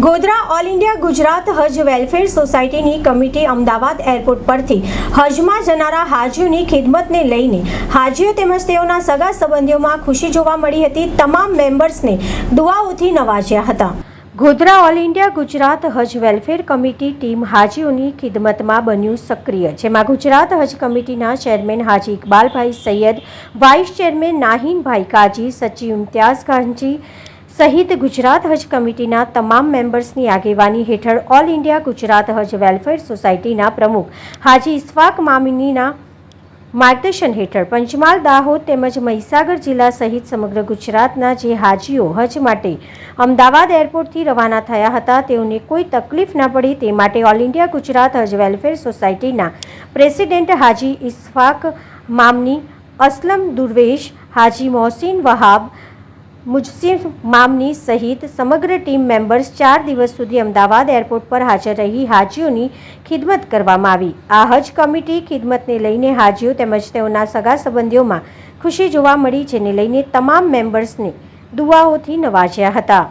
Godhra all India Gujarat Haj welfare સોસાયટીની committee Ahmedabad airport પરથી હજમાં જનારા હાજીઓની ખિદમતને લઈને હાજીઓ તેમજ તેઓના સગા સંબંધીઓમાં ખુશી જોવા મળી હતી. તમામ મેમ્બર્સને દુઆઓથી નવાજ્યા હતા. Godhra All India Gujarat Haj welfare committee team હાજીઓની ખિદમતમાં બન્યું સક્રિય. જેમાં ગુજરાત હજ કમિટીના ચેરમેન હાજી ઇકબાલભાઈ સૈયદ, વાઇસ ચેરમેન નાહીનભાઈ કાજી, સચિવ ઇમ્તિયાઝ ખાનજી સહિત ગુજરાત હજ કમિટીના તમામ મેમ્બર્સની આગેવાની હેઠળ all India Gujarat Haj welfare સોસાયટીના પ્રમુખ હાજી ઇસ્ફાક મામિનીના માર્ગદર્શન હેઠળ પંચમહાલ, દાહોદ તેમજ મહીસાગર જિલ્લા સહિત સમગ્ર ગુજરાતના જે હાજીઓ હજ માટે અમદાવાદ એરપોર્ટથી રવાના થયા હતા, તેઓને કોઈ તકલીફ ન પડે તે માટે all India Gujarat Haj welfare સોસાયટીના પ્રેસિડેન્ટ હાજી ઇસ્ફાક મામની અસલમ દુર્વેશ, હાજી મોહસિન વહાબ મુજસિફ મામની સહિત સમગ્ર ટીમ મેમ્બર્સ ચાર દિવસ સુધી અમદાવાદ એરપોર્ટ પર હાજર રહી હાજીઓની ખિદમત કરવામાં આવી. આ હજ કમિટી ખિદમતને લઈને હાજીઓ તેમજ તેઓના સગા સંબંધીઓમાં ખુશી જોવા મળી, જેને લઈને તમામ મેમ્બર્સને દુઆઓથી નવાજ્યા હતા.